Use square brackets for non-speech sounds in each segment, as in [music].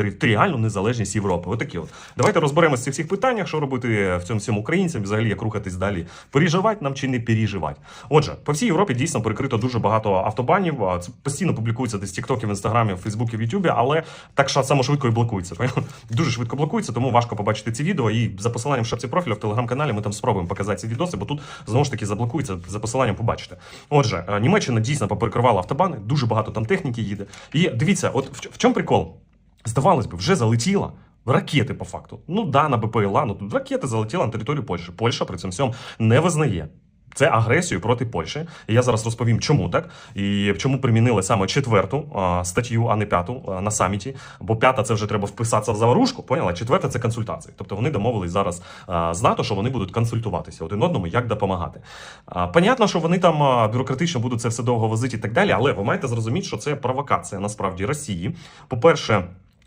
територіальну незалежність Європи. Отакі от. Давайте розберемося в цих всіх питаннях, що робити в цьому всьому українцям, взагалі як рухатись далі. Переживати нам чи не переживати. Отже, по всій Європі дійсно перекрито дуже багато автобанів. Це постійно публікується десь в Тіктокі, в Ютубі, але так само швидко і блокується. [laughs] Дуже швидко блокується, тому важко побачити ці відео. І за посиланням в шапці профілю в телеграм-каналі ми там спробуємо показати ці відоси, бо тут знову ж таки заблокується за посиланням. Побачите. Отже, е, Німеччина дійсно поперекривала автобани, дуже багато там техніки їде. І дивіться, от в чому прикол? Здавалось би, вже залетіла. Ракети по факту. Ну да, на БПЛА, ну тут ракети залетіли на територію Польщі. Польща при цьому всьому не визнає. Це агресію проти Польщі. І я зараз розповім, чому так і чому примінили саме четверту а, статтю, а не п'яту а, на саміті. Бо п'ята це вже треба вписатися в заварушку. Поняла? Четверта це консультації. Тобто вони домовились зараз а, з НАТО, що вони будуть консультуватися один одному, як допомагати. А, понятно, що вони там а, бюрократично будуть це все довго возити і так далі, але ви маєте зрозуміти, що це провокація насправді Росії. По-перше.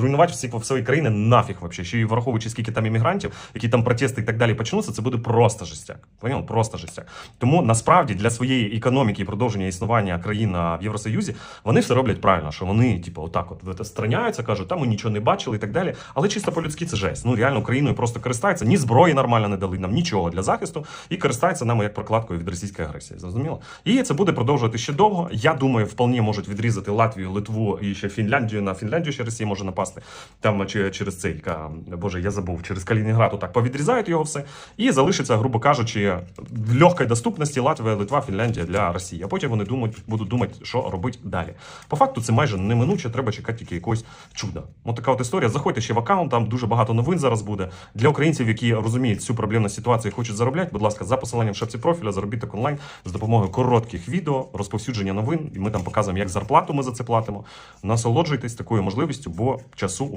зруйнувати всі в свої країни нафіг вообще. Ще й враховуючи, скільки там іммігрантів, які там протести і так далі почнуться, це буде просто жестяк. Понял? Просто жестяк. Тому насправді для своєї економіки і продовження існування країн в Євросоюзі вони все роблять правильно, що вони, типу, отак от страняються, кажуть, там ми нічого не бачили і так далі. Але чисто по-людськи це жесть. Ну реально Україною просто користаються, ні зброї нормально не дали нам нічого для захисту і користаються нами як прокладкою від російської агресії. Зрозуміло? І це буде продовжувати ще довго. Я думаю, вполне можуть відрізати Латвію, Литву і ще Фінляндію. На Фінляндію ще Росія може напасти. Там через цей Боже, я забув, через Калінінград так повідрізають його все. І залишиться, грубо кажучи, в легкій доступності Латвія, Литва, Фінляндія для Росії. А потім вони думають, будуть думати, що робити далі. По факту це майже неминуче, треба чекати тільки якогось чуда. От така от історія. Заходьте ще в аккаунт, там дуже багато новин зараз буде. Для українців, які розуміють цю проблемну ситуацію і хочуть заробляти, будь ласка, за посиланням в шапці профіля, заробіток онлайн з допомогою коротких відео, розповсюдження новин. І ми там показуємо, як зарплату ми за це платимо. Насолоджуйтесь такою можливістю, бо часу.